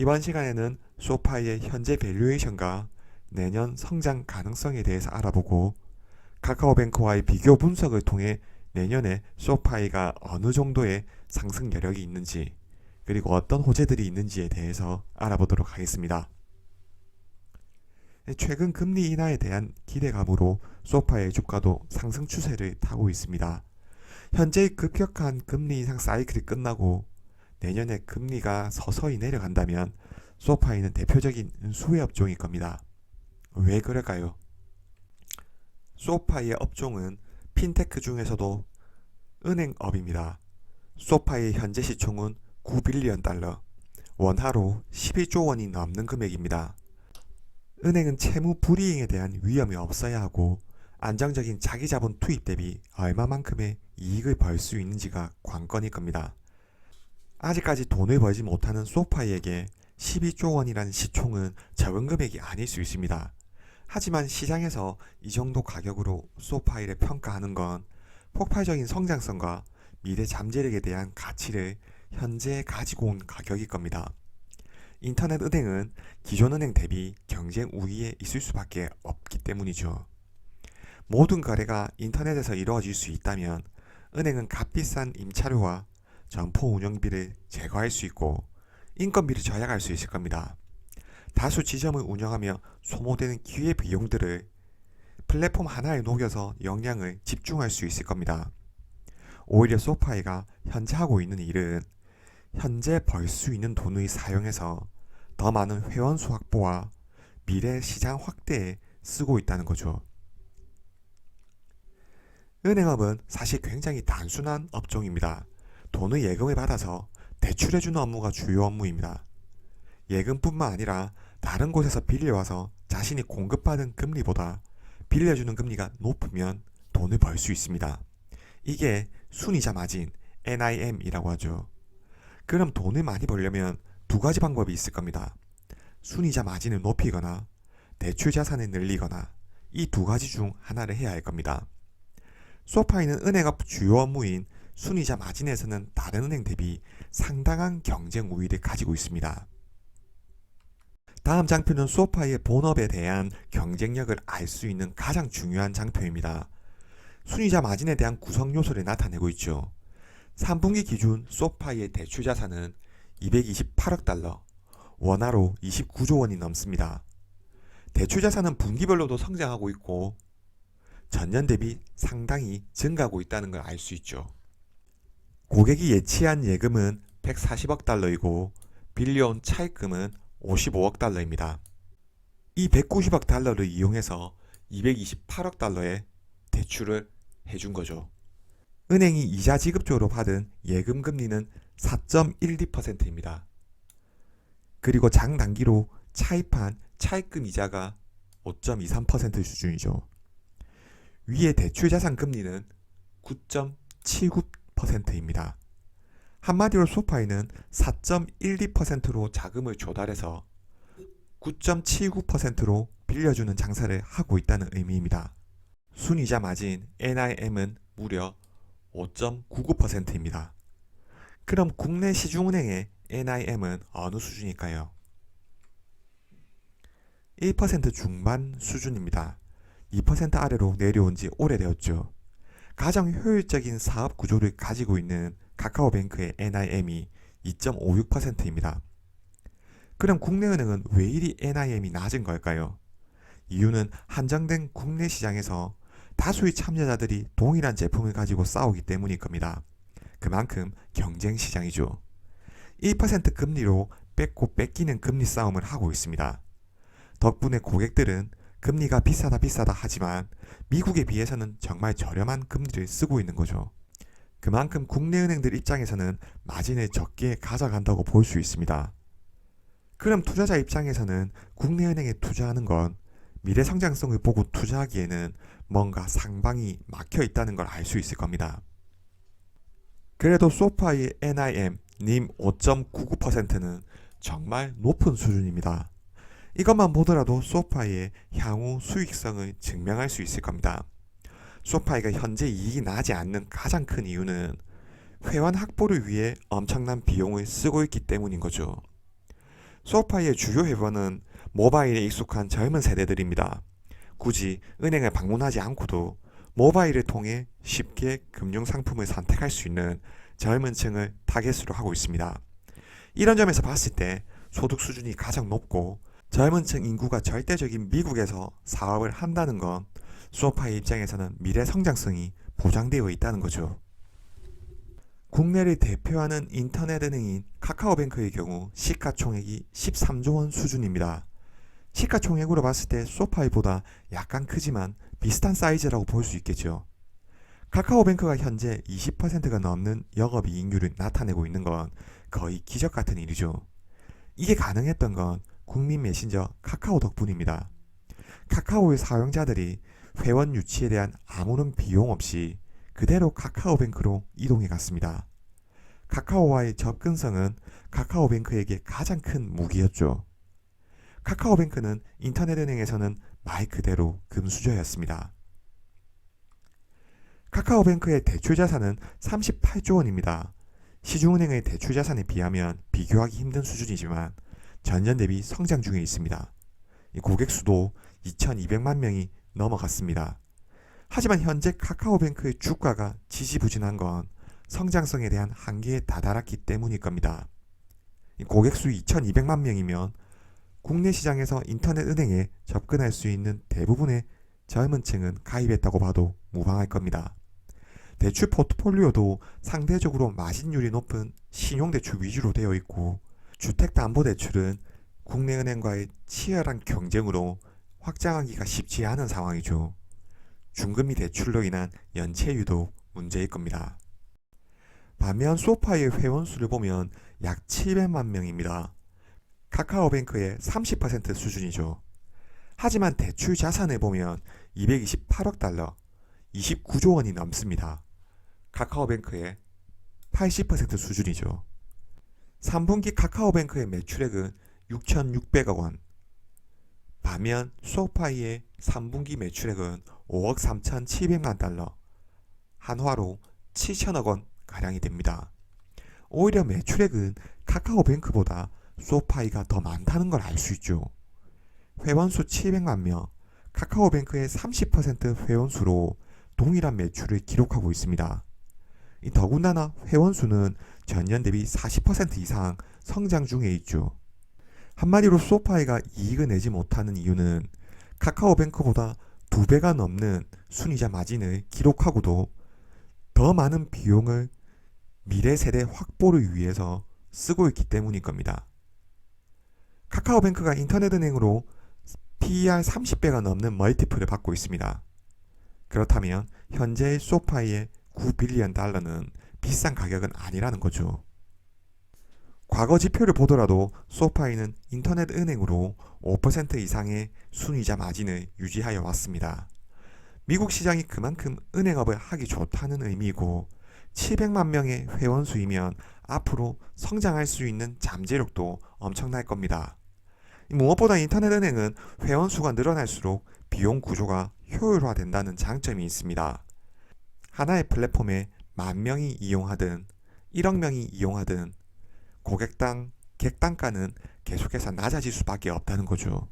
이번 시간에는 소파이의 현재 밸류에이션과 내년 성장 가능성에 대해서 알아보고 카카오뱅크와의 비교 분석을 통해 내년에 소파이가 어느 정도의 상승 여력이 있는지 그리고 어떤 호재들이 있는지에 대해서 알아보도록 하겠습니다. 최근 금리 인하에 대한 기대감으로 소파의 주가도 상승 추세를 타고 있습니다. 현재 급격한 금리 인상 사이클이 끝나고 내년에 금리가 서서히 내려간다면 소파이는 대표적인 수혜 업종일 겁니다. 왜 그럴까요? 소파이의 업종은 핀테크 중에서도 은행업입니다. 소파이의 현재 시총은 9빌리언 달러, 원화로 11조 원이 넘는 금액입니다. 은행은 채무 불이행에 대한 위험이 없어야 하고 안정적인 자기 자본 투입 대비 얼마만큼의 이익을 벌 수 있는지가 관건일 겁니다. 아직까지 돈을 벌지 못하는 소파이에게 12조 원이라는 시총은 적은 금액이 아닐 수 있습니다. 하지만 시장에서 이 정도 가격으로 소파이를 평가하는 건 폭발적인 성장성과 미래 잠재력에 대한 가치를 현재 가지고 온 가격일 겁니다. 인터넷 은행은 기존 은행 대비 경쟁 우위에 있을 수밖에 없기 때문이죠. 모든 거래가 인터넷에서 이루어질 수 있다면 은행은 값비싼 임차료와 점포 운영비를 제거할 수 있고 인건비를 절약할 수 있을 겁니다. 다수 지점을 운영하며 소모되는 기회 비용들을 플랫폼 하나에 녹여서 역량을 집중할 수 있을 겁니다. 오히려 소파이가 현재 하고 있는 일은 현재 벌 수 있는 돈을 사용해서 더 많은 회원 수 확보와 미래 시장 확대에 쓰고 있다는 거죠. 은행업은 사실 굉장히 단순한 업종입니다. 돈을 예금을 받아서 대출해주는 업무가 주요 업무입니다. 예금뿐만 아니라 다른 곳에서 빌려와서 자신이 공급받은 금리보다 빌려주는 금리가 높으면 돈을 벌 수 있습니다. 이게 순이자 마진 NIM이라고 하죠. 그럼 돈을 많이 벌려면 두 가지 방법이 있을 겁니다. 순이자 마진을 높이거나 대출 자산을 늘리거나 이 두 가지 중 하나를 해야 할 겁니다. 소파이는 은행업 주요 업무인 순이자 마진에서는 다른 은행 대비 상당한 경쟁 우위를 가지고 있습니다. 다음 장표는 소파이의 본업에 대한 경쟁력을 알 수 있는 가장 중요한 장표입니다. 순이자 마진에 대한 구성 요소를 나타내고 있죠. 3분기 기준 소파이의 대출 자산은 228억 달러, 원화로 29조 원이 넘습니다. 대출 자산은 분기별로도 성장하고 있고 전년 대비 상당히 증가하고 있다는 걸 알 수 있죠. 고객이 예치한 예금은 140억 달러이고 빌려온 차입금은 55억 달러입니다. 이 190억 달러를 이용해서 228억 달러의 대출을 해준 거죠. 은행이 이자 지급조로 받은 예금 금리는 4.12%입니다. 그리고 장단기로 차입한 차입금 이자가 5.23% 수준이죠. 위에 대출 자산 금리는 9.79% 입니다. 한마디로 소파이는 4.12%로 자금을 조달해서 9.79%로 빌려주는 장사를 하고 있다는 의미입니다. 순이자 마진 NIM은 무려 5.99%입니다. 그럼 국내 시중은행의 NIM은 어느 수준일까요? 1% 중반 수준입니다. 2% 아래로 내려온 지 오래되었죠. 가장 효율적인 사업 구조를 가지고 있는 카카오뱅크의 NIM이 2.56%입니다. 그럼 국내 은행은 왜 이리 NIM이 낮은 걸까요? 이유는 한정된 국내 시장에서 다수의 참여자들이 동일한 제품을 가지고 싸우기 때문일 겁니다. 그만큼 경쟁 시장이죠. 1% 금리로 뺏고 뺏기는 금리 싸움을 하고 있습니다. 덕분에 고객들은 금리가 비싸다 비싸다 하지만 미국에 비해서는 정말 저렴한 금리를 쓰고 있는 거죠. 그만큼 국내 은행들 입장에서는 마진을 적게 가져간다고 볼 수 있습니다. 그럼 투자자 입장에서는 국내 은행에 투자하는 건 미래 성장성을 보고 투자하기에는 뭔가 상방이 막혀 있다는 걸 알 수 있을 겁니다. 그래도 소파의 NIM 님 5.99%는 정말 높은 수준입니다. 이것만 보더라도 소파의 향후 수익성을 증명할 수 있을 겁니다. 소파이가 현재 이익이 나지 않는 가장 큰 이유는 회원 확보를 위해 엄청난 비용을 쓰고 있기 때문인 거죠. 소파이의 주요 회원은 모바일에 익숙한 젊은 세대들입니다. 굳이 은행을 방문하지 않고도 모바일을 통해 쉽게 금융 상품을 선택할 수 있는 젊은 층을 타겟으로 하고 있습니다. 이런 점에서 봤을 때 소득 수준이 가장 높고 젊은 층 인구가 절대적인 미국에서 사업을 한다는 건 소파의 입장에서는 미래 성장성이 보장되어 있다는 거죠. 국내를 대표하는 인터넷 은행인 카카오뱅크의 경우 시가총액이 13조 원 수준입니다. 시가총액으로 봤을 때 소파이보다 약간 크지만 비슷한 사이즈라고 볼 수 있겠죠. 카카오뱅크가 현재 20%가 넘는 영업이익률을 나타내고 있는 건 거의 기적 같은 일이죠. 이게 가능했던 건 국민 메신저 카카오 덕분입니다. 카카오의 사용자들이 회원 유치에 대한 아무런 비용 없이 그대로 카카오뱅크로 이동해 갔습니다. 카카오와의 접근성은 카카오뱅크에게 가장 큰 무기였죠. 카카오뱅크는 인터넷 은행에서는 말 그대로 금수저였습니다. 카카오뱅크의 대출 자산은 38조 원입니다. 시중은행의 대출 자산에 비하면 비교하기 힘든 수준이지만 전년 대비 성장 중에 있습니다. 이 고객 수도 2,200만 명이 넘어갔습니다. 하지만 현재 카카오뱅크의 주가가 지지부진한 건 성장성에 대한 한계에 다다랐기 때문일 겁니다. 이 고객 수 2,200만 명이면 국내 시장에서 인터넷 은행에 접근할 수 있는 대부분의 젊은 층은 가입했다고 봐도 무방할 겁니다. 대출 포트폴리오도 상대적으로 마진율이 높은 신용대출 위주로 되어 있고 주택담보대출은 국내 은행과의 치열한 경쟁으로 확장하기가 쉽지 않은 상황이죠. 중금리 대출로 인한 연체율도 문제일 겁니다. 반면 소파의 회원수를 보면 약 700만 명입니다. 카카오뱅크의 30% 수준이죠. 하지만 대출 자산을 보면 228억 달러, 29조 원이 넘습니다. 카카오뱅크의 80% 수준이죠. 3분기 카카오뱅크의 매출액은 6,600억 원. 반면 소파이의 3분기 매출액은 5억 3,700만 달러, 한화로 7천억 원 가량이 됩니다. 오히려 매출액은 카카오뱅크보다 소파이가 더 많다는 걸 알 수 있죠. 회원수 700만 명, 카카오뱅크의 30% 회원수로 동일한 매출을 기록하고 있습니다. 이 더군다나 회원수는 전년 대비 40% 이상 성장 중에 있죠. 한마디로 소파이가 이익을 내지 못하는 이유는 카카오뱅크보다 두 배가 넘는 순이자 마진을 기록하고도 더 많은 비용을 미래 세대 확보를 위해서 쓰고 있기 때문일 겁니다. 카카오뱅크가 인터넷 은행으로 PER 30배가 넘는 멀티플을 받고 있습니다. 그렇다면 현재의 소파이의 9빌리언 달러는 비싼 가격은 아니라는 거죠. 과거 지표를 보더라도 소파이는 인터넷 은행으로 5% 이상의 순이자 마진을 유지하여 왔습니다. 미국 시장이 그만큼 은행업을 하기 좋다는 의미이고 700만 명의 회원 수이면 앞으로 성장할 수 있는 잠재력도 엄청날 겁니다. 무엇보다 인터넷 은행은 회원 수가 늘어날수록 비용 구조가 효율화된다는 장점이 있습니다. 하나의 플랫폼에 만 명이 이용하든 1억 명이 이용하든 고객당 객단가는 계속해서 낮아질 수밖에 없다는 거죠.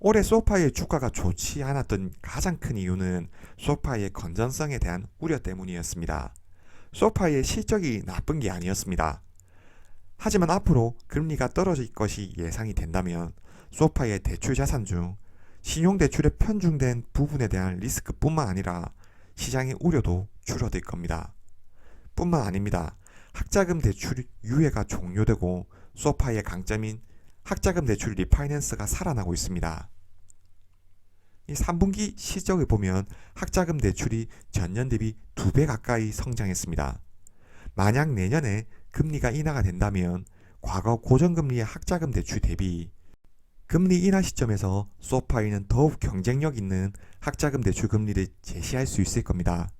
올해 소파의 주가가 좋지 않았던 가장 큰 이유는 소파의 건전성에 대한 우려 때문이었습니다. 소파의 실적이 나쁜 게 아니었습니다. 하지만 앞으로 금리가 떨어질 것이 예상이 된다면 소파의 대출 자산 중 신용대출에 편중된 부분에 대한 리스크뿐만 아니라 시장의 우려도 줄어들 겁니다. 뿐만 아닙니다. 학자금 대출 유예가 종료되고 소파의 강점인 학자금 대출 리파이낸스가 살아나고 있습니다. 이 3분기 실적을 보면 학자금 대출이 전년 대비 2배 가까이 성장했습니다. 만약 내년에 금리가 인하가 된다면 과거 고정금리의 학자금 대출 대비 금리 인하 시점에서 소파이는 더욱 경쟁력 있는 학자금 대출 금리를 제시할 수 있을 겁니다.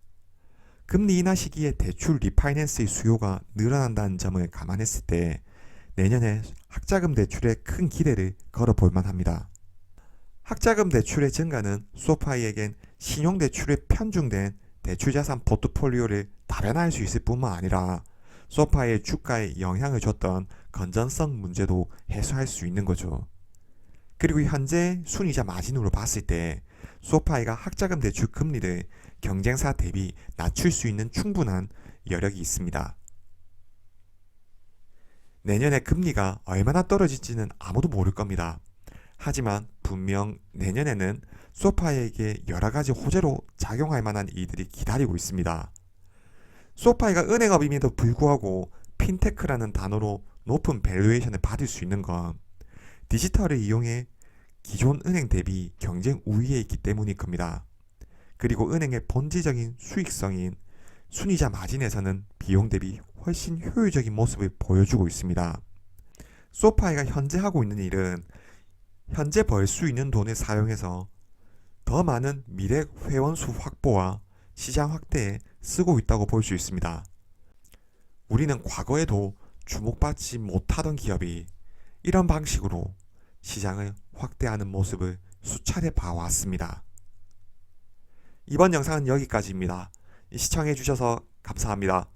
금리 인하 시기에 대출 리파이낸스의 수요가 늘어난다는 점을 감안했을 때 내년에 학자금 대출에 큰 기대를 걸어볼 만합니다. 학자금 대출의 증가는 소파이에겐 신용대출에 편중된 대출자산 포트폴리오를 다변화할 수 있을 뿐만 아니라 소파의 주가에 영향을 줬던 건전성 문제도 해소할 수 있는 거죠. 그리고 현재 순이자 마진으로 봤을 때 소파이가 학자금 대출 금리를 경쟁사 대비 낮출 수 있는 충분한 여력이 있습니다. 내년에 금리가 얼마나 떨어질지는 아무도 모를 겁니다. 하지만 분명 내년에는 소파이에게 여러 가지 호재로 작용할 만한 일들이 기다리고 있습니다. 소파이가 은행업임에도 불구하고 핀테크라는 단어로 높은 밸류에이션을 받을 수 있는 건 디지털을 이용해 기존 은행 대비 경쟁 우위에 있기 때문일 겁니다. 그리고 은행의 본질적인 수익성인 순이자 마진에서는 비용 대비 훨씬 효율적인 모습을 보여주고 있습니다. 소파이가 현재 하고 있는 일은 현재 벌 수 있는 돈을 사용해서 더 많은 미래 회원 수 확보와 시장 확대에 쓰고 있다고 볼 수 있습니다. 우리는 과거에도 주목받지 못하던 기업이 이런 방식으로 시장을 확대하는 모습을 수차례 봐왔습니다. 이번 영상은 여기까지입니다. 시청해주셔서 감사합니다.